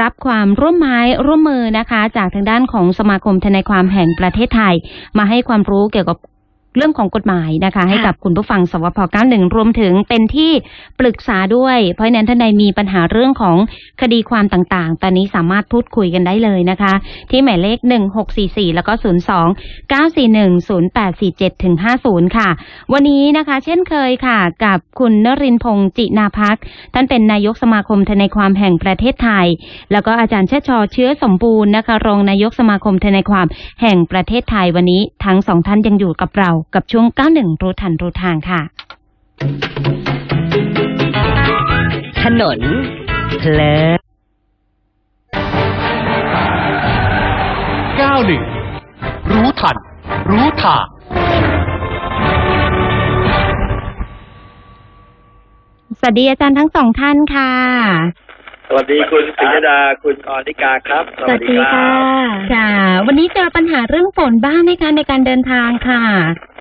รับความร่วมไม้ร่วมมือนะคะ จากทางด้านของสมาคมทนายความแห่งประเทศไทย มาให้ความรู้เกี่ยวกับ เรื่องของกฎหมายนะคะ ให้กับคุณผู้ฟังสวพ 91 รวมถึงเป็นที่ปรึกษาด้วย เพราะฉะนั้นท่านใดมีปัญหาเรื่องของคดีความต่างๆ ตอนนี้สามารถพูดคุยกันได้เลยนะคะ ที่หมายเลข 1644 แล้วก็ 02 941 0847ถึง50 ค่ะ วันนี้นะคะ เช่นเคยค่ะ กับคุณนรินทร์พงศ์จินาพักท่านเป็นนายกสมาคมทนายความแห่งประเทศไทย แล้วก็อาจารย์เชษชอเชื้อสมบูรณ์นะคะรองนายกสมาคมทนายความแห่งประเทศไทยวันนี้ทั้งสองท่านยังอยู่กับเรากับช่วง 91 รู้ทันรู้ทางค่ะ ถนนเพลอ91 รู้ทัน รู้ทางสวัสดีอาจารย์ทั้งสองท่านค่ะ สวัสดีคุณปิยดาคุณอนิกาครับค่ะ วันนี้เจอปัญหาเรื่องฝนบ้างในการในการเดินทางค่ะ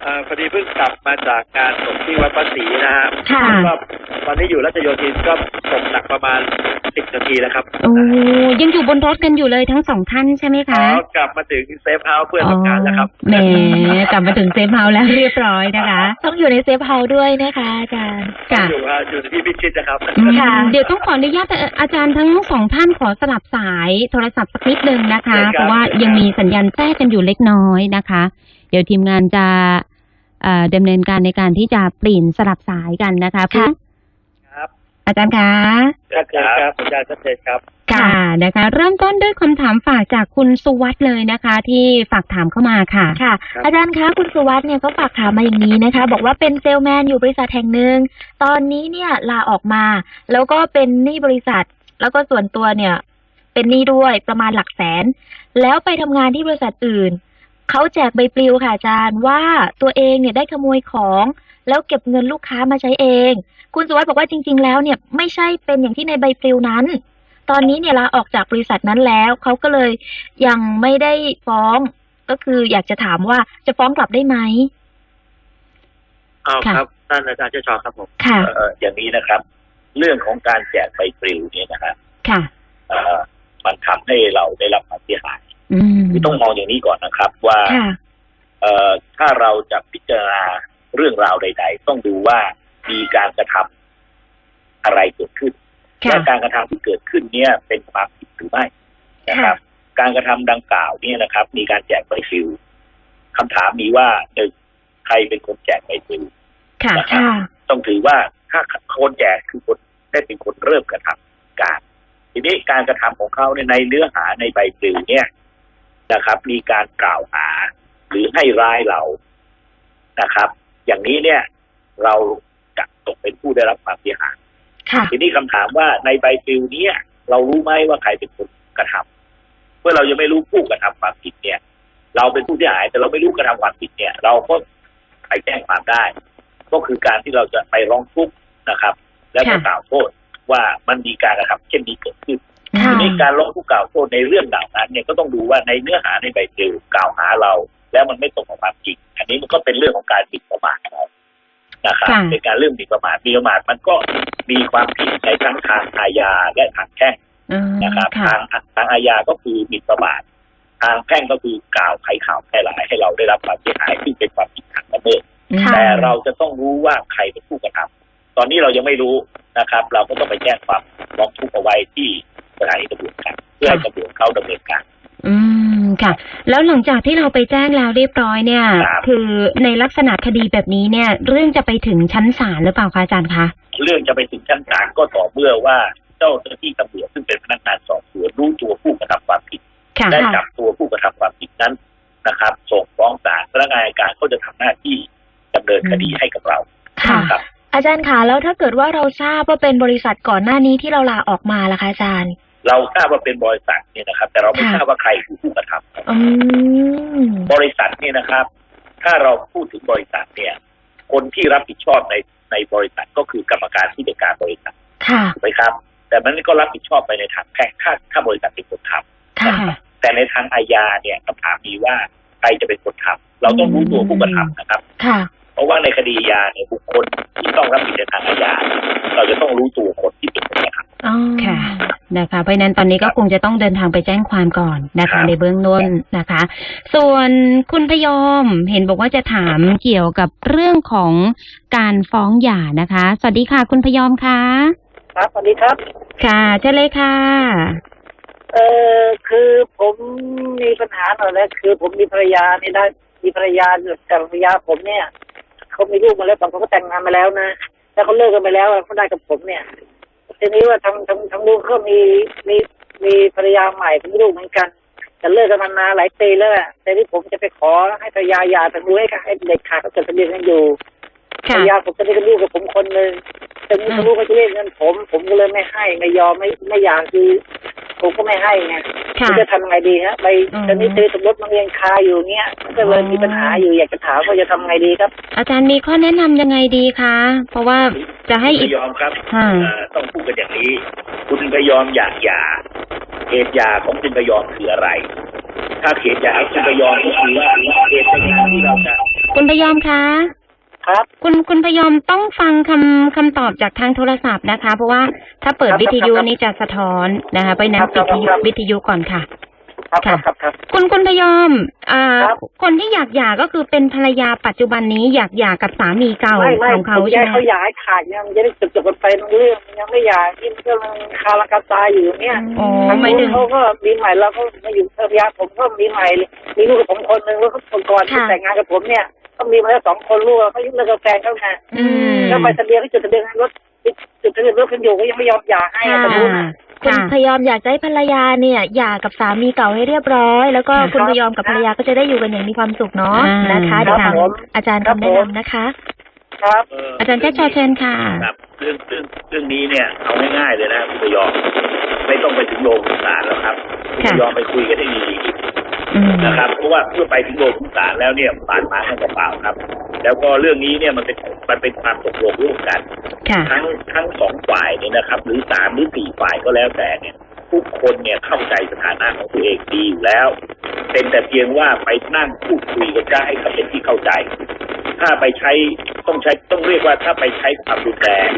เอ่อพอดีเพิ่งกลับมาจากการส่งที่วัดพระศรีนะฮะค่ะ ก็ตอนนี้อยู่รัชโยธินก็ตกหนักประมาณสิบนาทีแล้วครับโอ้ยังอยู่บนรถกันอยู่เลยทั้งสองท่านใช่ไหมอ๋คะอกลับมาถึงเซฟเฮาส์เพื่อทำงานแล้วครับ แหมกลับมาถึงเซฟเฮาส์แล้วเรียบร้อยนะคะ ต้องอยู่ในเซฟเฮาส์ด้วยนะคะอาจารย์ ค่ะ อยู่อ่าอยู่ที่พิชิตนะครับอืมค่ะ เดี๋ยวต้องขออนุญาตอาจารย์ทั้งสองท่านขอสลับสายโทรศัพท์สักนิดนึงนะคะ ได้ครับ เพราะว่ายังมีสัญญาณแทรกกันอยู่เล็กน้อยนะคะ เดี๋ยวทีมงานจะเอ่อ ดำเนินการในการที่จะเปลี่ยนสลับสายกันนะคะค่ะครับ อาจารย์คะชัดเจนครับสัญญาณชัดเจนครับ ค่ะนะคะ เริ่มต้นด้วยคำถามฝากจากคุณสุวัสด์เลยนะคะ ที่ฝากถามเข้ามาค่ะค่ะครับอาจารย์คะคุณสุวัสด์เนี่ยเขาฝากถามมาอย่างนี้นะคะ บอกว่าเป็นเซลแมนอยู่บริษัทแห่งหนึ่งตอนนี้เนี่ยลาออกมา แล้วก็เป็นหนี้บริษัท แล้วก็ส่วนตัวเนี่ย เป็นหนี้ด้วยประมาณหลักแสน แล้วไปทำงานที่บริษัทอื่น เขาแจกใบปลิวค่ะอาจารย์ว่าตัวเองเนี่ยได้ขโมยของ แล้วเก็บเงินลูกค้ามาใช้เอง คุณสุวัสด์บอกว่าจริง ๆ แล้วเนี่ยไม่ใช่เป็นอย่างที่ในใบปลิวนั้น ตอนนี้เนี่ยลาออกจากบริษัทนั้นแล้วเขาก็เลยยังไม่ได้ฟ้อง ก็คืออยากจะถามว่าจะฟ้องกลับได้ไหมเอาค่ะครับท่านอาจารย์เจ้าชอครับผมค่ะเอ่ออย่างนี้นะครับ เรื่องของการแจกใบปลิวเนี่ยนะฮะค่ะเอ่อมันทำให้เราได้รับความเสียหายอืม คือต้องมองอย่างนี้ก่อนนะครับ ว่าค่ะเอ่อถ้าเราจะพิจารณาเรื่องราวใด ๆ ต้องดูว่ามีการกระทำอะไรเกิดขึ้นค่ะและการกระทำที่เกิดขึ้นเนี่ย เป็นความผิดหรือไม่นะครับ การกระทำดังกล่าวเนี่ยนะครับ มีการแจกใบปลิวคำถามมีว่าหนึ่งใครเป็นคนแจกใบปลิวค่ะค่ะต้องถือว่าถ้าคนแจกคือคนได้เป็นคนเริ่มกระทำการ ทีนี้การกระทำของเขาเนี่ยในเนื้อหาในใบปลิวเนี่ย นะครับ มีการกล่าวหา หรือให้ร้ายเรานะครับ อย่างนี้เนี่ย เราจะตกเป็นผู้ได้รับความเสียหายค่ะทีนี้คำถามว่าในใบปลิวเนี้เรารู้ไหมว่าใครเป็นคนกระทำเมื่อเรายังไม่รู้ผู้กระทำความผิดเนี่ย เราเป็นผู้เสียหาย แต่เราไม่รู้กระทำความผิดเนี่ย เราก็ไปแจ้งความได้ ก็คือการที่เราจะไปร้องทุกข์นะครับ แล้วก็ค่ะกล่าวโทษว่ามันมีการกระทำเช่นนี้เกิดขึ้นค่ะ ทีนี้การร้องทุกข์กล่าวโทษในเรื่องเหล่านั้นเนี่ยก็ต้องดูว่าในเนื้อหาในใบปลิวกล่าวหาเรา แล้วมันไม่ตรงกับความจริง อันนี้มันก็เป็นเรื่องของการหมิ่นประมาทเรานะครับค่ะเป็นการเรื่องหมิ่นประมาทหมิ่นประมาทมันก็มีความผิดในทั้งทางอาญาและทางแพ่งอืมนะครับค่ะทางทางอาญาก็คือหมิ่นประมาททางแพ่งก็คือกล่าวไขข่าวแพร่หลายให้เราได้รับความเสียหายซึ่งเป็นความผิดทางละเมิดค่ะแต่เราจะต้องรู้ว่าใครเป็นผู้กระทำตอนนี้เรายังไม่รู้นะครับ เราก็ต้องไปแจ้งความร้องทุกข์เอาไว้ที่ สถานีตำรวจกันเพื่อให้ตำรวจเขาดำเนินการ อืมค่ะ แล้วหลังจากที่เราไปแจ้งแล้วเรียบร้อยเนี่ย ครับ คือในลักษณะคดีแบบนี้เนี่ย เรื่องจะไปถึงชั้นศาลหรือเปล่าคะอาจารย์คะ เรื่องจะไปถึงชั้นศาลก็ต่อเมื่อว่าเจ้าหน้าที่ตำรวจซึ่งเป็นพนักงานสอบสวนรู้ตัวผู้กระทำความผิด ค่ะและจับตัวผู้กระทำความผิดนั้นนะครับส่งฟ้องศาลพนักงานอัยการก็จะทำหน้าที่ดำเนินคดีให้กับเราค่ะ ครับ อาจารย์คะแล้วถ้าเกิดว่าเราทราบว่าเป็นบริษัทก่อนหน้านี้ที่เราลาออกมาล่ะคะอาจารย์ เราทราบว่าเป็นบริษัทเนี่ยนะครับ แต่เราไม่ค่ะทราบว่าใครคือผู้กระทำอืมบริษัทเนี่ยนะครับ ถ้าเราพูดถึงบริษัทเนี่ย คนที่รับผิดชอบในในบริษัทก็คือกรรมการผู้จัดการบริษัทค่ะถูกไหมครับ แต่มันก็รับผิดชอบไปในทางแพ่งถ้าถ้าบริษัทเป็นคนทำค่ะแต่ในทางอาญาเนี่ยคำถามมีว่าใครจะเป็นคนทำเราต้องรู้ตัวผู้กระทำนะครับค่ะ เพราะว่าในคดียาเนี่ยบุคคลที่ต้องรับผิดในทางอาญาเราจะต้องรู้ตัวคนที่เป็นคนกระทำอ๋อค่ะนะคะเพราะฉะนั้นตอนนี้ก็คงจะต้องเดินทางไปแจ้งความก่อนนะครัคะบในเบื้องต้นนะคะ ส่วนคุณพยอมเห็นบอกว่าจะถามเกี่ยวกับเรื่องของการฟ้องหย่านะคะ สวัสดีค่ะ คุณพยอมค่ะครับสวัสดีครับ ค่ะเชิญเลยค่ะ เออคือผมมีปัญหาหน่อยแล้วคือผมมีภรรยานี่ได้มีภรรยาแต่ภรรยาผมเนี่ย เขามีลูกมาแล้วบางคนก็แต่งงานมาแล้วนะแล้วเขาเลิกกันไปแล้วเขาได้กับผมเนี่ยทีนี้ว่าทางทางทางลูกเขามีมีมีภรรยาใหม่เป็นลูกเหมือนกันแต่เลิกกันมานานหลายปีแล้วแหละแต่ที่ผมจะไปขอให้ภรรยาหย่าทางลูกให้ให้เด็กขาดก็จดทะเบียนกันอยู่ภรค่ะรยาผมจะได้ลูกกับผมคนหนึ่งแต่นี่อืมลูกก็จะเรียกเงินผม ผมก็เลยไม่ให้ไม่ยอมไม่ไม่อยากคือ ผมก็ไม่ให้ไงค่ะจะทำไงดีฮะไปอืมตอนนี้ซื้อสมรถมันยังคาอยู่เงี้ยก็เลยมีปัญหาอยู่อยากจะถามว่าจะทำไงดีครับ อาจารย์มีข้อแนะนำยังไงดีคะเพราะว่าจะให้พอีกยอมครับค่ะเอ่อต้องพูดกันอย่างนี้ คุณพยอมอยากหย่าเหตุหย่าของคุณพยอมคืออะไร ถ้าเหตุหย่าของคุณพยอมก็คือว่าเหตุในการที่เราจะคุณพยอมคะ ครับ คุณคุณพยอมต้องฟังคำคำตอบจากทางโทรศัพท์นะคะ เพราะว่าถ้าเปิดครับวิทยุครับนี่จะสะท้อนนะคะ ไปนั้นครัปิบดครับวิทยุครับวิทยุก่อนค่ะ ครับคค่ะรับครับครับคุณคุณพยอม อ่าครับคนที่อยากหย่าก็คือเป็นภรรยาปัจจุบันนี้อยากหย่ากับสามีเก่าไม่ไม่ของเขาผมใช่ยายไหมเขาย้ายขาดยังจะได้จบจบกันไปทั้งเรื่องยังไม่อยากที่มันก็มันคาราคาซาอยู่เนี่ยอ๋อทางไม่นู้ถึนงเขาก็มีใหม่แล้วเขามาอยู่ภรรยาผมก็มีใหม่มีลูกกับผมคนหนึ่งแล้วเขาก่อนที่ค่ะแต่งงานกับผมเนี่ยก็มีมาแล้วสองคนลูกเขายุ่งเลิกกับแฟนเขาไงอืมแล้วไปทะเบียนก็จดทะเบียนรถ จดทะเบียนรถกันอยู่ก็ยังไม่ยอมหย่าให้ค่ะอะตรงนู้นน่ะคุณค่ะพยอมอยากจะให้ภรรยาเนี่ยหย่ากับสามีเก่าให้เรียบร้อย แล้วก็ค่ะคุณพยอมกับภรรยาก็จะได้อยู่กันอย่างมีความสุขเนาะอ่านนะคะคเดี๋รัยวบฟังผม อาจารย์ครับคำแนะผมนำนะคะ ครับอาจารย์แจ๊คชอเชิญค่ะ ครับเรื่องเรื่องเรื่องนี้เนี่ยเอาง่ายๆเลยนะคุณพยอมไม่ต้องไปถึงโรงศาลแล้วครับคุณค่ะพยอมไปคุยกันได้ดีอืม ๆนะครับ เพราะว่าเมื่อไปถึงโรงศาลแล้วเนี่ยผ่านมาทั้งเปล่าๆครับ แล้วก็เรื่องนี้เนี่ยมันเป็นมันเป็นความตกลงร่วมกันค่ะทั้งทั้งสองฝ่ายเนี่ยนะครับ หรือสามหรือสี่ฝ่ายก็แล้วแต่เนี่ยทุกคนเนี่ยเข้าใจสถานะของตัวเองดีอยู่แล้ว เป็นแต่เพียงว่าไปนั่งพูดคุยกันได้ให้กับเป็นที่เข้าใจ ถ้าไปใช้ต้องใช้ต้องเรียกว่าถ้าไปใช้ความรุนแรง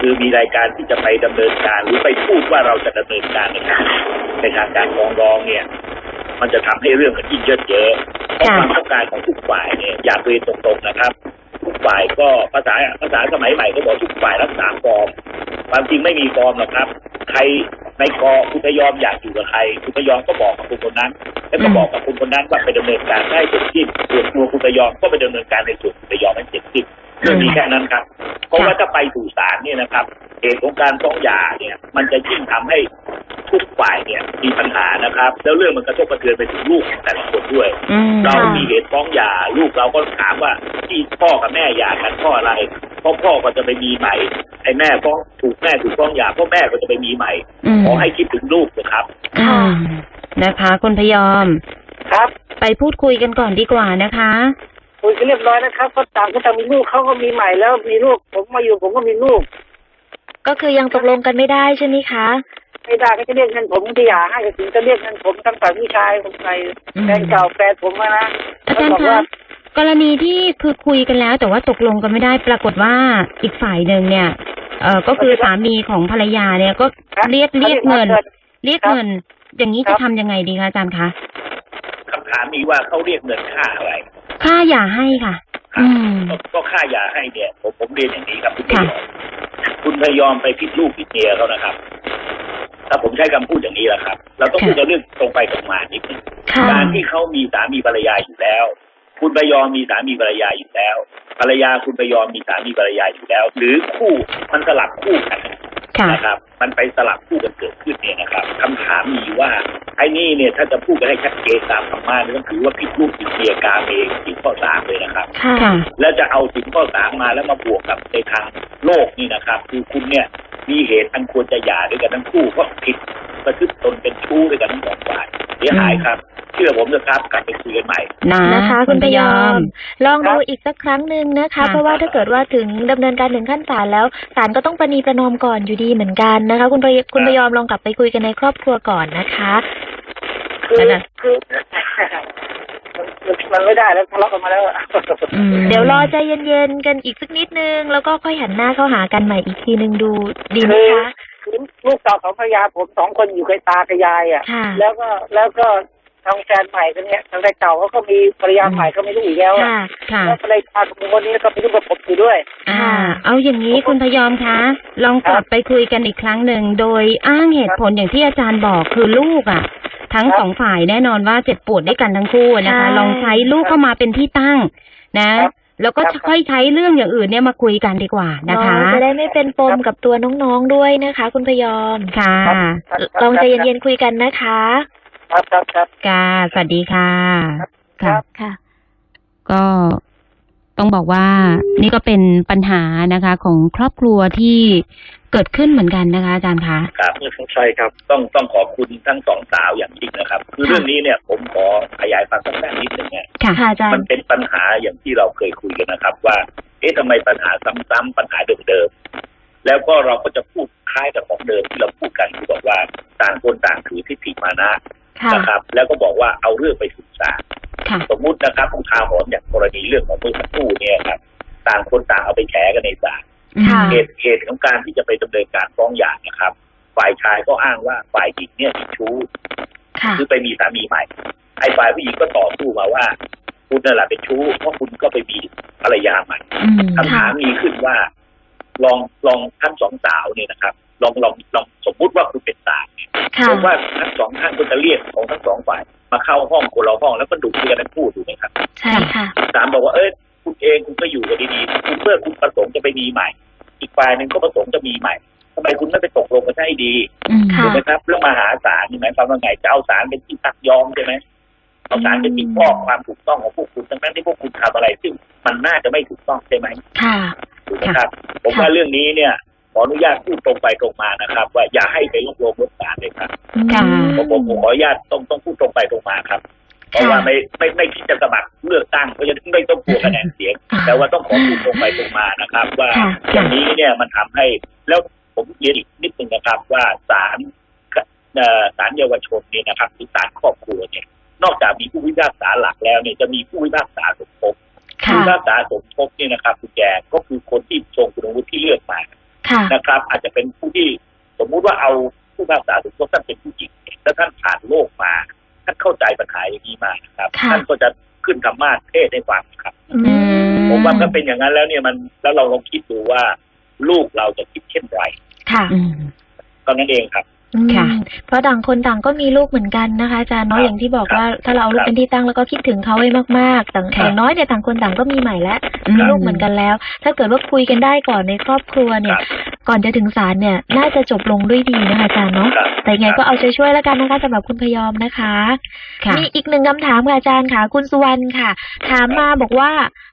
คือมีรายการที่จะไปดำเนินการหรือไปพูดว่าเราจะดำเนินการในทางในทางการฟ้องร้องเนี่ย มันจะทำให้เรื่องมันยิ่งเยอะเยอะเพราะค่ะความต้องการของทุกฝ่ายเนี่ยอยากเรียนตรงๆนะครับ ทุกฝ่ายก็ภาษาภาษาสมัยใหม่ก็บอกทุกฝ่ายรักษาฟอร์มความจริงไม่มีฟอร์มหรอกครับ ใครในกอคุณพยอมอยากอยู่กับใคร คุณพยอมก็บอกกับคุณคนนั้น แล้วก็บอกกับคุณคนนั้นว่าไปดำเนินการให้เสร็จสิ้นส่วนตัวคุณพยอมก็ไปดำเนินการในส่วนคุณพยอมให้เสร็จสิ้น เรื่องนี้แค่นั้นครับ เพราะว่าถ้าไปสู่ศาลเนี่ยนะครับเหตุของการฟ้องหย่าเนี่ย มันจะยิ่งทำให้ทุกฝ่ายเนี่ยมีปัญหานะครับ แล้วเรื่องมันกระทบกระเทือนไปถึงลูกของแต่ละคนด้วยอืมเราค่ะมีเหตุฟ้องหย่าลูกเราก็ถามว่าที่พ่อกับแม่หย่ากันเพ่ออะไรเพราะพ่อก็จะไปมีใหม่ไอ้แม่ฟ้องถูกแม่ถูกฟ้องหย่าเพราะแม่ก็จะไปมีใหม่อืมขอให้คิดถึงลูกนะครับอืมนะคะคุณพยอมครับ ไปพูดคุยกันก่อนดีกว่านะคะ คุยกันเรียบร้อยนะครับก็ต่างก็ต่างมีลูกเขาก็มีใหม่แล้วมีลูก ผมมาอยู่ผมก็มีลูก ก็คือยังตกลงกันไม่ได้ใช่ไหมคะ ไม่ได้ก็จะเรียกเงินผมจะหย่าให้ก็ถึงจะเรียกเงินผมทั้งฝ่ายผู้ชายผมไปอืมแฟนเก่าแฟนผมอะนะอาจารย์เขาบอกคะว่ากรณีที่คือคุยกันแล้ว แต่ว่าตกลงกันไม่ได้ปรากฏว่าอีกฝ่ายหนึ่งเนี่ย เอ่อก็คือสามีของภรรยาเนี่ยก็ครับเรียกเรียกเงินขาเรียกครับเงิน อย่างนี้ครัจะบทำยังไงดีคะอาจารย์คะคำถามมีว่าเขาเรียกเงินค่าอะไร ค่าหย่าให้ค่ะ อืมก็ก็ค่าหย่าให้เนี่ย ผมผมเรียนอย่างนี้ครับคุณพยค่ะอมคุณพยอมไปผิดลูกผิดเมียเขานะครับ ถ้าผมใช้คำพูดอย่างนี้แหละครับ เราต้องพูดกันเรื่องตรงไปตรงมานิดนึงค่ะการที่เขามีสามีภรรยาอยู่แล้ว คุณพยอมมีสามีภรรยาอยู่แล้ว ภรรยาคุณพยอมมีสามีภรรยาอยู่แล้ว หรือคู่มันสลับคู่กันค่ะ นะครับ มันไปสลับคู่กันเกิดขึ้นเนี่ยนะครับคำถามมีว่าไอ้นี่เนี่ยถ้าจะพูดกันให้ชัดเจนตามธรรมะเนี่ยต้องถือว่าผิดลูกผิดเมียกาเมผิดข้อสามเลยนะครับค่ะค่ะแล้วจะเอาสินข้อสามมาแล้วมาบวกกับในทางโลกนี่นะครับ คือคุณเนี่ยมีเหตุอันควรจะหย่าด้วยกันทั้งคู่เพราะผิด ประพฤติตนเป็นชู้ด้วยกันทั้งสองฝ่ายเสียหายครับ เชื่อผมนะครับกลับไปคุยกันใหม่นะนะคะ คุณพยอม ลองครัดูบอีกสักครั้งหนึ่งนะคะค่ะเพราะว่าถ้าเกิดว่าถึงดำเนินการถึงขั้นศาลแล้วศาลก็ต้องประนีประนอมก่อนอยู่ดีเหมือนกันนะคะ คุณพยคุณพยอมลองกลับไปคุยกันในครอบครัวก่อนนะคะคือนั่นน่ะคือมันมันมันไม่ได้แล้วทะเลาะกันมาแล้วอะอืมเดี๋ยวรอใจเย็นๆกันอีกสักนิดนึง แล้วก็ค่อยหันหน้าเข้าหากันใหม่อีกทีนึงดูดีไหมคะ คือลูกสาวของภรรยาผมสองคนอยู่กับตากับยายอะ ค่ะ แล้วก็แล้วก็ทางแฟนใหม่คนเนี้ยทางแฟนเก่าเขาก็มีภรรยาใหม่ก็ไม่รู้อีกแล้วอะค่ะ ค่ะ แล้วภรรยาของคนนี้ก็ไปยุ่งกับผมอยู่ด้วย อ่า เอาอย่างนี้คุณพยอมคะ ลองกลับไปคุยกันอีกครั้งหนึ่ง โดยอ้างเหตุผลอย่างที่อาจารย์บอกคือลูกอะ ทั้งครับสองฝ่ายแน่นอนว่าเจ็บปวดด้วยกันทั้งคู่นะคะ ใช่ ลองใช้ลูกเข้ามาเป็นที่ตั้งนะ ครับ แล้วก็ครับค่อยใช้เรื่องอย่างอื่นเนี่ยมาคุยกันดีกว่านะคะเนาะจะได้ไม่เป็นปมกับตัวน้องๆด้วยนะคะ คุณพยอมค่ะครับครับลองใจเย็นๆคุยกันนะคะ ครับครับครับค่ะสวัสดีค่ะครัค่ะบค่ะ ก็ต้องบอกว่านี่ก็เป็นปัญหานะคะ ของครอบครัวที่ เกิดขึ้นเหมือนกันนะคะอาจารย์คะครับใช่ครับต้องต้องขอบคุณทั้งสองสาวอย่างยิ่งนะครับ คือเรื่องนี้เนี่ยผมขอขยายความสั้นๆนิดหนึ่งเนี่ยค่ะค่ะอาจารมันย์เป็นปัญหาอย่างที่เราเคยคุยกันนะครับ ว่า เอ๊ะทำไมปัญหาซ้ำๆปัญหาเดิมๆแล้วก็เราก็จะพูดคล้ายกับของเดิมที่เราพูดกันที่บอกว่าต่างคนต่างถือทิฏฐิมานะค่ะนะครับ แล้วก็บอกว่าเอาเรื่องไปศึกษาค่ะสมมุตินะครับของทาหอนอย่างกรณีเรื่องของเมื่อสักครู่เนี่ยครับต่างคนต่างเอาไปแฉกันในศาลค่ะ เหตุเหตุของการที่จะไปดำเนินการฟ้องหย่านะครับ ฝ่ายชายก็อ้างว่าฝ่ายหญิงเนี่ยมีชู้ค่ะคือไปมีสามีใหม่ไอ้ฝ่ายผู้หญิงก็ต่อสู้มาว่า คุณนั่นแหละเป็นชู้เพราะคุณก็ไปมีภรรยาใหม่อืมคำถามมีขึ้นว่า ลองลองทั้งสองสาวเนี่ยนะครับ ลองลองลองสมมุติว่าคุณเป็นศาลเนี่ยค่ะผมว่าทั้งสองท่านก็จะเรียกของทั้งสองฝ่าย มาเข้าห้องคนละห้องแล้วก็ดูกันทั้งคู่ถูกไหมครับ ใช่ค่ะศาลบอกว่าเอ้ยคุณเองคุณก็อยู่กันดีๆคุณเมื่อคุณประสงค์จะไปมีใหม่ อีกฝ่ายหนึ่งก็ประสงค์จะมีใหม่ทำไมคุณไม่ไปตกลงกันให้ดีอืมค่ะถูกไหมครับเรื่องมาหาศาลนี่หมายความว่าไงจะเอาศาลเป็นที่ตักยอมใช่ไหมเอาศาลเป็นที่ครอบความถูกต้องของพวกคุณทั้งนั้นที่พวกคุณทำอะไร ซึ่งมันน่าจะไม่ถูกต้องใช่ไหมค่ะถูกไหมครับผมว่าเรื่องนี้เนี่ยขออนุญาตพูดตรงไปตรงมานะครับ ว่าอย่าให้ไปรวบรวมรถศาลเลยครับค่ะผมผมผมขออนุญาตต้องต้องพูดตรงไปตรงมาครับ เพราะว่าไม่ไม่ไม่คิดจะสมัครเลือกตั้งเพราะฉะนั้นไม่ต้องกลัวคะแนนเสียง แต่ว่าต้องขอพูดตรงไปตรงมานะครับ ว่าค่ะอย่างนี้เนี่ยมันทำให้แล้วผมเรียนอีกนิดนึงนะครับ ว่าศาลเอ่อศาลเยาวชนเนี่ยนะครับหรือศาลครอบครัวเนี่ย นอกจากมีผู้พิพากษาหลักแล้วเนี่ยจะมีผู้พิพากษาสมทบผู้ค่ะพิพากษาสมทบเนี่ยนะครับคุณแจงก็คือคนที่ทรงคุณวุฒิที่เลือกมาค่ะนะครับ อาจจะเป็นผู้ที่สมมุติว่าเอาผู้พิพากษาสมทบท่านเป็นผู้หญิงแล้วท่านผ่านโลกมา ท่านเข้าใจปัญหาอย่างนี้มานะครับ ค่ะ ท่านก็จะขึ้นธรรมาสเทศน์ให้ฟังครับ อืมผมว่าถ้าเป็นอย่างนั้นแล้วเนี่ยมันแล้วเราลองคิดดูว่า ลูกเราจะคิดเช่นไรค่ะ อืมก็นั้นเองครับอืม ค่ะ เพราะต่างคนต่างก็มีลูกเหมือนกันนะคะอาจารย์เนาะครับอย่างที่บอกว่าครับถ้าเราเอาลูกเป็นที่ตั้งแล้วก็คิดถึงเขาให้มากๆต่างค่ะอย่างน้อยเนี่ยต่างคนต่างก็มีใหม่แล้วอืมมีลูกเหมือนกันแล้ว ถ้าเกิดว่าคุยกันได้ก่อนในครอบครัวเนี่ยครับก่อนจะถึงศาลเนี่ย น่าจะจบลงด้วยดีนะคะอาจารย์เนาะครับแต่ยังไงก็เอาใจช่วยแล้วกันนะคะสำหรับคุณพยอมนะคะค่ะมีอีกหนึ่งคำถามค่ะอาจารย์ค่ะคุณสุวรรณค่ะ ถามมาบอกว่า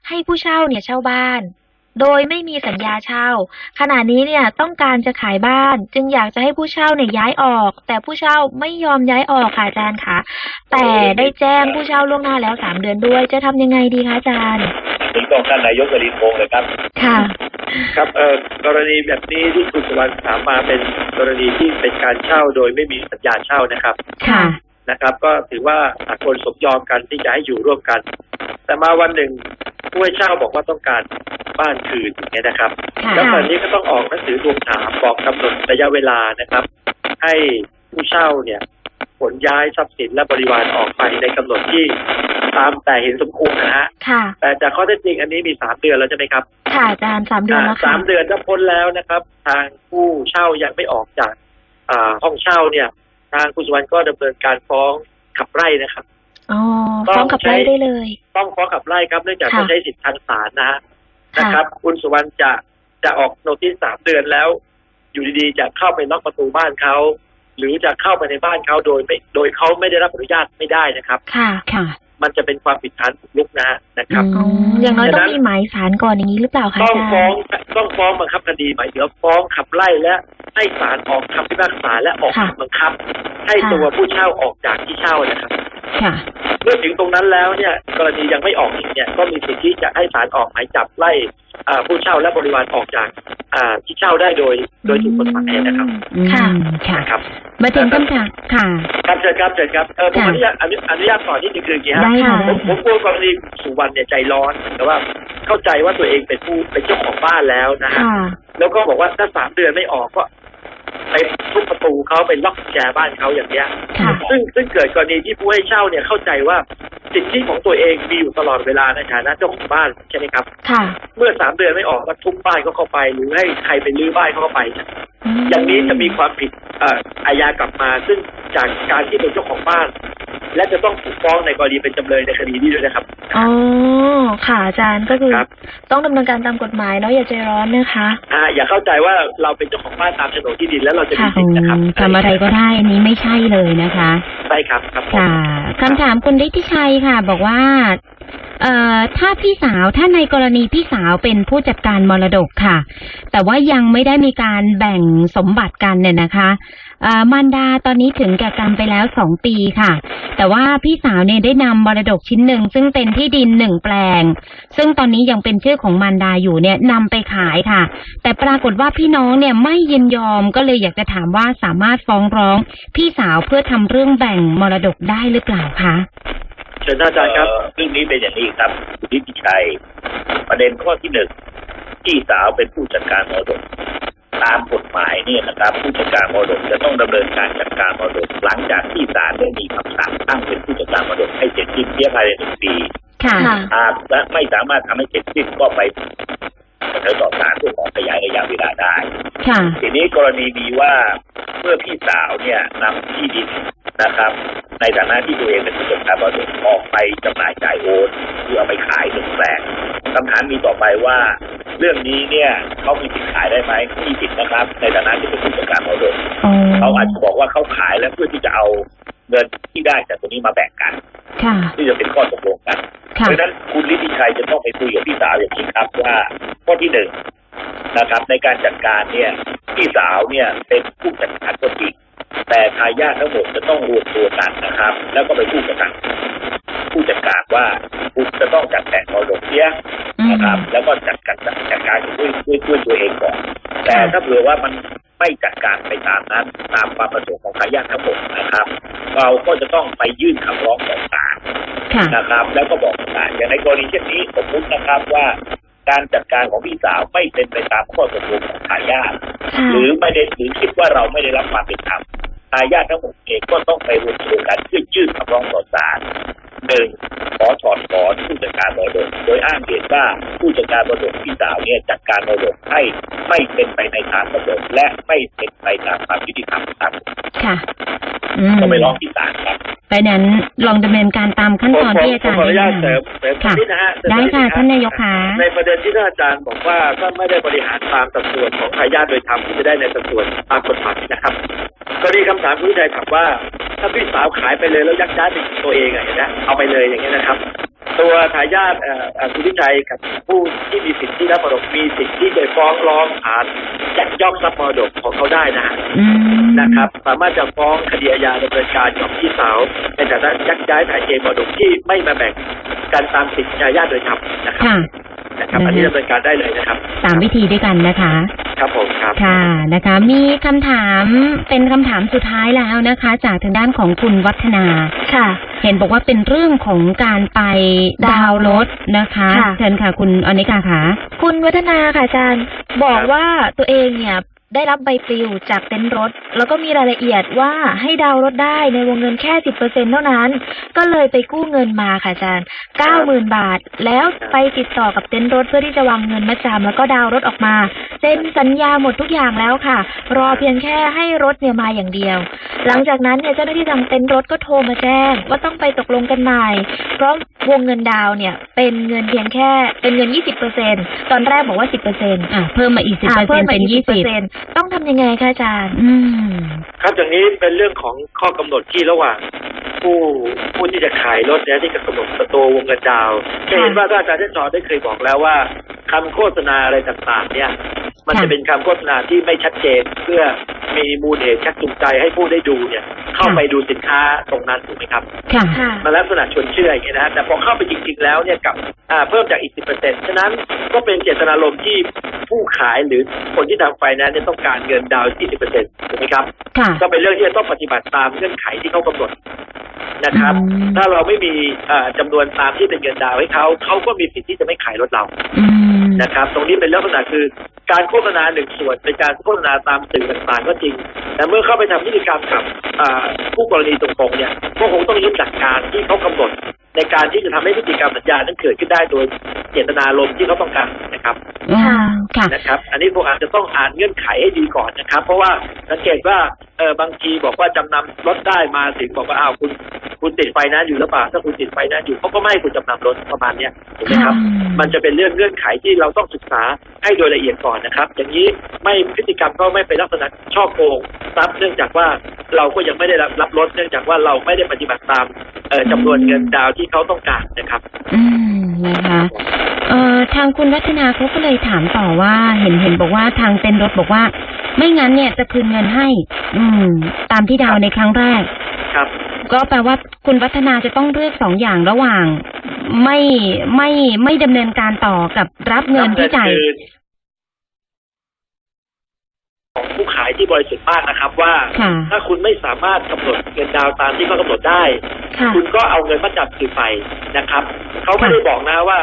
ให้ผู้เช่าเนี่ยเช่าบ้าน โดยไม่มีสัญญาเช่า ขณะนี้เนี่ยต้องการจะขายบ้าน จึงอยากจะให้ผู้เช่าเนี่ยย้ายออก แต่ผู้เช่าไม่ยอมย้ายออกค่ะอาจารย์ค่ะ แต่ได้แจ้งผู้เช่าล่วงหน้าแล้วสามเดือนด้วย จะทำยังไงดีคะอาจารย์นี่ต้องท่านนายกกรินพงศ์เลยครับค่ะ ครับเอ่อกรณีแบบนี้ที่คุณสุวรรณถามมาเป็นกรณีที่เป็นการเช่าโดยไม่มีสัญญาเช่านะครับ ค่ะนะครับ ก็ถือว่าสากลสมยอมกันที่จะให้อยู่ร่วมกัน แต่มาวันหนึ่ง ผู้ให้เช่าบอกว่าต้องการบ้านคืนอย่างเงี้ยนะครับค่ะแล้วตอนนี้ก็ต้องออกหนังสือทวงถามบอกกำหนดระยะเวลานะครับ ให้ผู้เช่าเนี่ยขนย้ายทรัพย์สินและบริวารออกไปในกำหนดที่ตามแต่เห็นสมควรนะฮะค่ะแต่จากข้อเท็จจริงอันนี้มีสามเดือนแล้วใช่ไหมครับ ค่ะอาจารย์สามเดือนแล้วอ่าค่ะสามเดือนถ้าพ้นแล้วนะครับ ทางผู้เช่ายังไม่ออกจากอ่าห้องเช่าเนี่ย ทางคุณสุวรรณก็ดำเนินการฟ้องขับไล่นะครับอ๋อ ฟ้องกับไล่ได้เลย ต้องฟ้องขับไล่ครับเนื่องจากค่ะเขาใช้สิทธิทางศาลนะฮะค่ะนะครับ คุณสุวรรณจะจะออกโนติสสามเดือนแล้ว อยู่ดีๆจะเข้าไปล็อกประตูบ้านเขาหรือจะเข้าไปในบ้านเขาโดยไม่โดยเขาไม่ได้รับอนุญาตไม่ได้นะครับ ค่ะค่ะ มันจะเป็นความผิดฐานบุกรุกนะฮะนะครับอืมอ๋ออย่างน้อยฉะต้อนั้งนมีหมายสารก่อนอย่างนี้หรือเปล่าคะต้อาองจารฟ้องย์ต้องฟ้องบังคับคดีหมายถึงว่าฟ้องขับไล่และให้ศาลออกคำพิพากษาและออกค่ะคำบังคับ ให้ค่ะตัวผู้เช่าออกจากที่เช่านะครับค่ะเมื่อถึงตรงนั้นแล้วเนี่ยกรณียังไม่ออกอีกเนี่ยก็มีสิทธิ์ที่จะให้ศาลออกหมายจับไล่อ่าผู้เช่าและบริวารออกจากอ่าที่เช่าได้โดยโดยถูกกฎหมายนะครับอืมค่ะค่ะนะครับ มาถึงคำถามค่ะครับเชิญครับเชิญครับเออผมค่ะอนุญาตอนุอนุญาตต่อนนิดนึงคืออย่างนี้ฮะได้ค่ะผมผมกลัวกรณีสุวรรณเนี่ยใจร้อนแต่ว่าเข้าใจว่าตัวเองเป็นผู้เป็นเจ้าของบ้านแล้วนะฮะค่ะ แล้วก็บอกว่าถ้าสามเดือนไม่ออกก็ไปทุบประตูเขาไปล็อกกุญแจบ้านเขาอย่างเนี้ย ค่ะ ซึ่งซึ่งเกิดกรณีที่ผู้ให้เช่าเนี่ยเข้าใจว่า สิทธิของตัวเองมีอยู่ตลอดเวลาในฐานะเจ้าของบ้านใช่ไหมครับ ค่ะ เมื่อสามเดือนไม่ออกก็ทุบบ้านเขาเข้าไป หรือให้ใครไปรื้อบ้านเขาเข้าไป อย่างนี้จะมีความผิดเอ่ออาญากลับมา ซึ่งจากการที่เป็นเจ้าของบ้าน และจะต้องถูกฟ้องในกรณีเป็นจำเลยในคดีนี้ด้วยนะครับอ๋อค่ะอาจารย์ก็คือครับต้องดำเนินการตามกฎหมายเนาะอย่าใจร้อนนะคะอ่าอย่าเข้าใจว่าเราเป็นเจ้าของบ้านตามโฉนดที่ดินแล้วเราจะมีค่ะสิทธิ์นะครับทำอะไรก็ได้อันนี้ไม่ใช่เลยนะคะใช่ครับครับผมค่ะคำถามคุณฤทธิชัยค่ะ บอกว่า เอ่อ ถ้าพี่สาวถ้าในกรณีพี่สาวเป็นผู้จัดการมรดกค่ะ แต่ว่ายังไม่ได้มีการแบ่งสมบัติกันเนี่ยนะคะมารดาตอนนี้ถึงแก่กรรมไปแล้วสองปีค่ะ แต่ว่าพี่สาวเนี่ยได้นำมรดกชิ้นหนึ่งซึ่งเป็นที่ดินหนึ่งแปลง ซึ่งตอนนี้ยังเป็นชื่อของมารดาอยู่เนี่ยนำไปขายค่ะ แต่ปรากฏว่าพี่น้องเนี่ยไม่ยินยอมก็เลยอยากจะถามว่าสามารถฟ้องร้อง พี่สาวเพื่อทำเรื่องแบ่งมรดกได้หรือเปล่าคะ เชิญท่านอาจารย์ครับเอ่อเรื่องนี้เป็นอย่างนี้ครับคุณนิติชัย ประเด็นข้อที่หนึ่งพี่สาวเป็นผู้จัดการมรดกตามกฎหมายเนี่ยนะครับ ผู้จัดการมรดกจะต้องดำเนินการจัดการมรดกหลังจากที่ศาลได้มีคำสั่งตั้งเป็นผู้จัดการมรดกให้เสร็จสิ้นเพียงภายในหนึ่งปีค่ะค่ะหากและไม่สามารถทำให้เสร็จสิ้นก็ไปเสนอต่อศาลเพื่อขอขยายระยะเวลาได้ค่ะทีนี้กรณีมีว่าเมื่อพี่สาวเนี่ยนำที่ดินนะครับ ในฐานะที่ตัวเองเป็นผู้จัดการมรดกออกไปจำหน่ายจ่ายโอนเพื่อเอาไปขายหนึ่งแปลงคำถามมีต่อไปว่า เรื่องนี้เนี่ยเขามีสิทธิ์ขายได้ไหมมีสิทธิ์นะครับ ในฐานะที่เป็นผู้จัดการมรดกอ๋อเขาอาจจะบอกว่าเขาขายแล้วเพื่อที่จะเอาเงินที่ได้จากตรงนี้มาแบ่งกันค่ะที่จะเป็นข้อตกลงกันเพค่ะราะฉะนั้นคุณลิติชัยจะต้องไปคุยกับพี่สาวอย่างนี้ครับว่าข้อที่หนึ่งนะครับ ในการจัดการเนี่ยพี่สาวเนี่ยเป็นผู้จัดการก็จริง แต่ทายาททั้งหมดจะต้องรวมตัวกันนะครับ แล้วก็ไปพูดกับทางผู้จัดการว่าคุณจะต้องจัดแบ่งมรดกเสียอืมนะครับ แล้วก็จัดการจัดการด้วยด้วยด้วยตัวเองก่อนแต่ถ้าเผื่อว่ามันไม่จัดการไปตามนั้น ตามความประสงค์ของทายาททั้งหมดนะครับ เราก็จะต้องไปยื่นคำร้องต่อศาลค่ะนะครับ แล้วก็บอกว่าอย่างในกรณีเช่นนี้สมมตินะครับว่าการจัดการของพี่สาวไม่เป็นไปตามข้อตกลงของทายาทค่ะหรือไม่ได้หรือคิดว่าเราไม่ได้รับความเป็นธรรม ทายาททั้งหมดเองก็ต้องไปรวมตัวกันเพื่อยื่นคำร้องต่อศาล หนึ่งขอถอนถอนผู้จัดการมรดกโดยอ้างเหตุว่าผู้จัดการมรดกพี่สาวเนี่ยจัดการมรดกให้ไม่เป็นไปในทางกำหนดและไม่เป็นไปตามความยุติธรรมตามค่ะอืมก็ไปร้องที่ศาลครับไปนั้นลองดำเนินการตามขั้นตอนผมที่อาจารย์ขออนุญาตแนะเสริมนำเสริมค่ะนิดนะฮะเสริมได้นิค่ะดนะท่านนายกคะในประเด็นที่ท่านอาจารย์บอกว่าท่านไม่ได้บริหารตามสัดส่วนของทายาทโดยธรรมที่จะได้ในสัดส่วนตามกฎหมายนะครับกรณีคำถามคุณวิชัยถามว่า ถ้าพี่สาวขายไปเลยแล้วยักย้ายไปตัวเองอะเห็นไหมเอาไปเลยอย่างเงี้ยนะครับ ตัวทายาทเอ่อเอ่อคุณวิชัยกับผู้ที่มีสิทธิ์ที่รับมรดกมีสิทธิ์ที่จะฟ้องร้องฐานยักยอกทรัพย์มรดกของเขาได้นะฮะอืมนะครับ สามารถจะฟ้องคดีอาญาดำเนินการกับพี่สาวในฐานะยักย้ายถ่ายเทมรดกที่ไม่มาแบ่งกันตามสิทธิญาติโดยธรรมนะครับค่ะ นะครับ อันนี้ดำเนินการได้เลยนะครับสามวิธีด้วยกันนะคะ ครับผมครับค่ะนะคะ มีคำถามเป็นคำถามสุดท้ายแล้วนะคะ จากทางด้านของคุณวัฒนาค่ะ เห็นบอกว่าเป็นเรื่องของการไปดาวน์รถนะคะค่ะเชิญค่ะ คุณอนิกาค่ะ คุณวัฒนาค่ะอาจารย์บอกว่าตัวเองเนี่ย ได้รับใบปลิวจากเต็นท์รถ แล้วก็มีรายละเอียดว่าให้ดาวน์รถได้ในวงเงินแค่สิบเปอร์เซ็นเท่านั้น ก็เลยไปกู้เงินมาค่ะอาจารย์เก้าหมื่นบาท แล้วไปติดต่อกับเต็นท์รถเพื่อที่จะวางเงินมาจำแล้วก็ดาวน์รถออกมาเซ็นสัญญาหมดทุกอย่างแล้วค่ะ รอเพียงแค่ให้รถเนี่ยมาอย่างเดียว หลังจากนั้นเนี่ยเจ้าหน้าที่ทางเต็นท์รถก็โทรมาแจ้ง ว่าต้องไปตกลงกันใหม่เพราะวงเงินดาวน์เนี่ย เป็นเงินเพียงแค่เป็นเงิน20%ตอนแรกบอกว่า10%อะเพิ่มมาอีกสิบอ่าเปอร์เซ็นต์พิ่มมาเป็นอียี่กสิบ10%ต้องทำยังไงคะอาจารย์ อืม ครับอย่างนี้เป็นเรื่องของข้อกำหนดที่ระหว่าง ผู้ผู้ที่จะขายรถเนี่ยที่จะกำหนดตัววงเงินดาวน์จะเห็นว่าท่านอาจารย์เช่นจอได้เคยบอกแล้วว่าคำโฆษณาอะไรต่างๆ เนี่ย มันค่ะจะเป็นคำโฆษณาที่ไม่ชัดเจนเพื่อมีมูลเหตุชักจูงใจให้ผู้ได้ดูเนี่ย เข้าไปดูสินค้าตรงนั้นถูกไหมครับ ค่ะค่ะมาลักษณะชวนเชื่ออย่างเงี้ยนะฮะแต่พอเข้าไปจริง ๆ แล้วเนี่ยกับอ่า เพิ่มจากอีก 10%ฉะนั้นก็เป็นเจตนารมณ์ที่ผู้ขายหรือคนที่ทำไฟแนนซ์เนี่ยต้องการเงินดาวน์20%ถูกไหมครับค่ะก็เป็นเรื่องที่จะต้องปฏิบัติตามเงื่อนไขที่เขากำหนดนะครับอืมถ้าเราไม่มีเอ่อจำนวนตามที่เป็นเงินดาวน์ให้เขา เขาก็มีสิทธิ์ที่จะไม่ขายรถเราอืมนะครับ ตรงนี้เป็นลักษณะคือการโฆษณาหนึ่งส่วนเป็นการโฆษณาตามสื่อต่างๆก็จริง แต่เมื่อเข้าไปทำพฤติกรรมกับอ่าผู้กรณีตรงๆเนี่ยก็คงต้องยึดหลักการที่เขากำหนด ในการที่จะทำให้พฤติกรรมสัญญานั้นเกิดขึ้นได้โดยเจตนารมณ์ที่เขาต้องการนะครับอืมค่ะนะครับ อันนี้ผมอาจจะต้องอ่านเงื่อนไขให้ดีก่อนนะครับ เพราะว่าสังเกตว่าเออบางทีบอกว่าจำนำรถได้มาถึงบอกว่าอ้าวคุณ คุณติดไฟแนั้นซ์อยู่หรือเปล่าถ้าคุณติดไฟแนั้นซ์อยู่เขาก็ไม่ให้คุณจำนำรถประมาณเนี้ยถูกไหมครับค่ะมันจะเป็นเรื่องเงื่อนไขที่เราต้องศึกษา ให้โดยละเอียดก่อนนะครับ อย่างนี้ไม่พฤติกรรมก็ไม่เป็นลักษณะช่อโกงทรัพย์เนื่องจากว่าเราก็ยังไม่ได้รับรับรถเนื่องจากว่าเราไม่ได้ปฏิบัติตามเอ่อจำนวนเงินดาวน์ที่เขาต้องการนะครับ อืมนะคะเอ่อทางคุณวัฒนาเขาก็เลยถามต่อว่าเห็นเห็นบอกว่าทางเต็นท์รถบอกว่า ไม่งั้นเนี่ยจะคืนเงินให้ อืม ตามที่ดาวในครั้งแรก ครับ ก็แปลว่าคุณวัฒนาจะต้องเลือกสองอย่างระหว่าง ไม่ไม่ไม่ดำเนินการต่อกับรับเงินที่จ่ายคืน ของผู้ขายที่บริสุทธิ์มากนะครับ ว่าค่ะถ้าคุณไม่สามารถกำหนดเงินดาวน์ตามที่เขากำหนดได้ ค่ะ คุณก็เอาเงินมาจับคืนไปนะครับเขาไม่ได้บอกนะว่า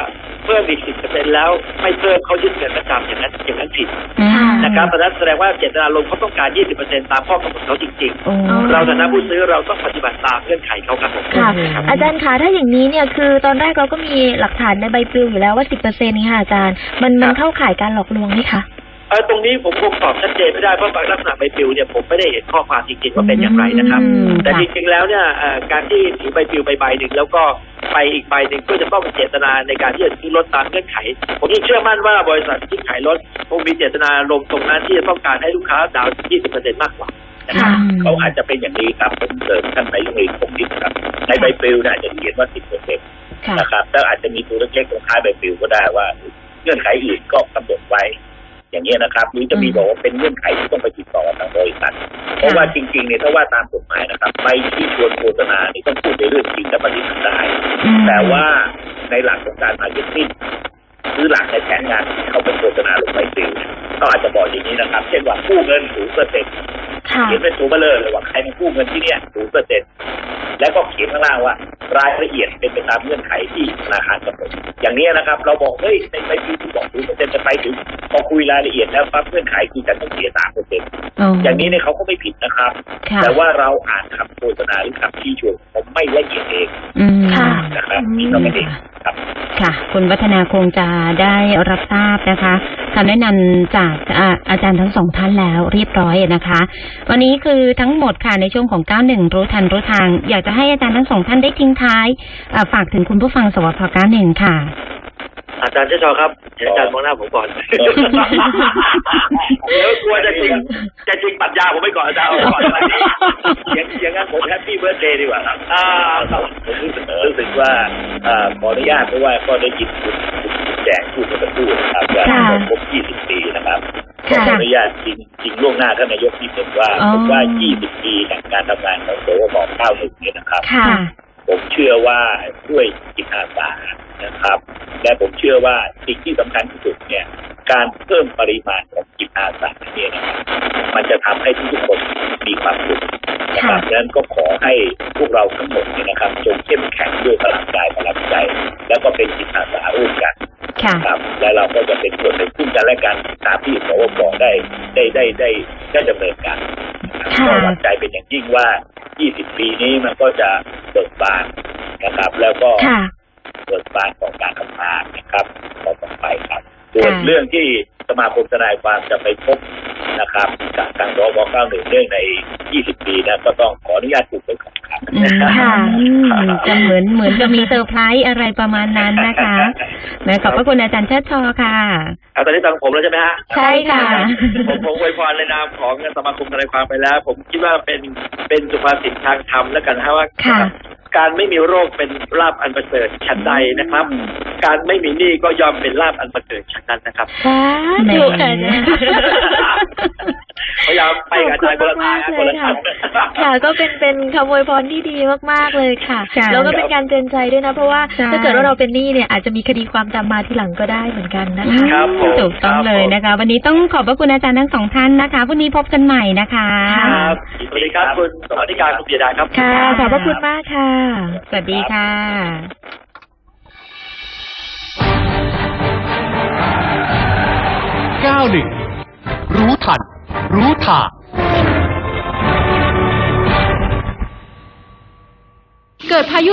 เพิ่มอีกสิบเปอร์เซ็นแล้วไม่เพิ่มเขายึดเงินมาจับอย่างนั้นอย่างนั้นผิดอืมนะครับเพราะฉะนั้นแสดงว่าเจตนารมณ์เขาต้องการยี่สิบเปอร์เซ็นตามข้อกำหนดเขาจริง โอ้ ๆ เราฐานะผู้ซื้อเราต้องปฏิบัติตามเงื่อนไขเขาครับผมค่ะ ครับ อาจารย์คะถ้าอย่างนี้เนี่ยคือตอนแรกเราก็มีหลักฐานในใบปลิวอยู่แล้วว่าสิบเปอร์เซ็นต์นี่ค่ะอาจารย์ มันมันเข้าข่ายการหลอกลวงไหมคะ เออตรงนี้ผมคงตอบชัดเจนไม่ได้เพราะลักษณะใบปลิวเนี่ยผมไม่ได้เห็นข้อความจริงๆว่าเป็นอย่างไรนะครับอืมแต่จค่ะริงๆแล้วเนี่ยเอ่อการที่ถือใบปลิวใบใบหนึ่งแล้วก็ไปอีกใบหนึ่งก็จะต้องมีเจตนาในการที่จะซื้อรถตามเงื่อนไข ผมยังเชื่อมั่นว่าบริษัทที่ขายรถคงมีเจตนาลมณ์ตรงนั้นที่จะต้องการให้ลูกค้าดาวน์20%มากกว่านะครับค่ะเขาอาจจะเป็นอย่างนี้ครับผมเสริมท่านนายกเองผมนิดนะครับในใบปลิวเนี่ยอาจจะเขียนว่า 10เปอร์เซ็นต์ค่ะนะครับแล้วอาจจะมีตัวเล็กๆตรงท้ายใบปลิวก็ได้ว่าเงื่อนไขอื่นก็กำหนดไว้ อย่างนี้ยนะครับ หรือจะมีบอกว่าเป็นเงื่อนไขที่ต้องไปติดต่อทางบริษัท เพราะว่าจริงๆเนี่ยถ้าว่าตามกฎหมายนะครับใบที่ชวนโฆษณานี่ต้องพูดในเรื่องจริงและปฏิบัติได้อืมแต่ว่าในหลักของการมาร์เก็ตติ้งหรือหลักในแผนงานที่เขาไปโฆษณาลงไปซิลเนี่ยก็อาจจะบอกอย่างนี้นะครับ เช่นว่ากู้เงินศูนย์เปอร์เซ็นต์ค่ะเขียนเป็นตัวเบลอเลยว่าใครมากู้เงินที่เนี่ยศูนย์เปอร์เซ็นต์ แล้วก็เขียนข้างล่างว่ารายละเอียดเป็นไปตามเงื่อนไขที่ธนาคารกำหนดอย่างนี้นะครับ เราบอกเฮ้ยในใบปลิวที่บอกศูนย์เปอร์เซ็นต์จะไปถึงพอคุยรายละเอียดแล้วปั๊บเงื่อนไขคือจะต้องเสียสามเปอร์เซ็นต์โอ้อย่างนี้เนี่ยเขาก็ไม่ผิดนะครับค่ะแต่ว่าเราอ่านคำโฆษณาหรือคำชี้ชวนผมไม่ละเอียดเองอืมค่ะนะครับนี่ก็ไม่ได้ครับ ค่ะ คุณวัฒนาคงจะได้รับทราบนะคะคำแนะนำจากอาอาจารย์ทั้งสองท่านแล้วเรียบร้อยนะคะ วันนี้คือทั้งหมดค่ะในช่วงของ 91 รู้ทันรู้ทางอยากจะให้อาจารย์ทั้งสองท่านได้ทิ้งท้ายอ่าฝากถึงคุณผู้ฟังสวพ91ค่ะ อาจารย์เชษชอครับเดี๋ยวอาจารย์มองหน้าผมก่อนเดี๋ยวกลัวจะจริงจะจริงปรัญญาผมไปก่อนอาจารย์เอาไว้ก่อนอย่างอย่างนั้นผมแฮปปี้เบิร์ดเดย์ดีกว่าครับอ่าผมรู้สึกรู้สึกว่าเอ่อขออนุญาตเพราะว่าก็ได้ยินคุณคุณแจกพูดเมื่อสักครู่นะครับว่าค่ะครบ 20 ปีนะครับขค่ะออนุญาตจริงจริงล่วงหน้าท่านนายกที่เป็นว่าอ๋อผมว่า 20 ปีแห่งการทำงานของโสวบ91เนี่ยนะครับค่ะผมเชื่อว่าด้วยจิตอาสานะครับ และผมเชื่อว่าสิ่งที่สำคัญที่สุดเนี่ย การเพิ่มปริมาณของจิตอาสาเนี่ยนะครับมันจะทำให้ทุกๆคนมีความสุขนะครับดังนั้นก็ขอให้พวกเราทั้งหมดเนี่ยนะครับจงเข้มแข็งด้วยพลังกายพลังใจ แล้วก็เป็นจิตอาสาร่วมกัน ค่ะครับ และเราก็จะเป็นส่วนหนึ่งซึ่งกันและกันตามที่สวบได้ได้ได้ได้ได้ดำเนินการนะครับค่ะก็หวังใจเป็นอย่างยิ่งว่า 20 ปีนี้มันก็จะเบิกบานนะครับ แล้วก็ค่ะเบิกบานของการทำงานนะครับต่อไปครับส่วนค่ะเรื่องที่สมาคมทนายความจะไปพบ นะครับกับทางรบ91เรื่องใน 20 ปีนะก็ต้องขออนุญาตปลูกไว้ก่อนครับอืมค่ะอืมจะเหมือนเหมือนจะมีเซอร์ไพรส์อะไรประมาณนั้นนะคะนะขอบพระคุณอาจารย์เชิดชอค่ะเอาตอนนี้ฟังผมแล้วใช่ไหมฮะใช่ค่ะ ผมผมอวยพรในนามของสมาคมทนายความไปแล้ว ผมคิดว่าเป็นเป็นสุภาษิตทางธรรมแล้วกันนะฮะว่าค่ะ การไม่มีโรคเป็นลาบอันประเสริฐชั้นใดนะครับ การไม่มีหนี้ก็ยอมเป็นลาบอันประเสริฐชั้นนั้นนะครับสาธุค่ะอาจารย์ พยายามไปกับอาจารย์คนละทางนะคนละทางค่ะ ก็เป็นเป็นคำอวยพรที่ดีมากๆเลยค่ะค่ะแล้วก็เป็นการเตือนใจด้วยนะ เพราะว่าใช่ถ้าเกิดว่าเราเป็นหนี้เนี่ยอาจจะมีคดีความตามมาทีหลังก็ได้เหมือนกันนะคะครับผมถูกต้องเลยนะคะ วันนี้ต้องขอบพระคุณอาจารย์ทั้งสองท่านนะคะพรุ่งนี้พบกันใหม่นะคะครับสวัสดีครับคุณสวัสดิการคุณปิยดาครับค่ะขอบพระคุณมากค่ะ สวัสดีค่ะ91 รู้ทัน รู้ทางเกิดพายุ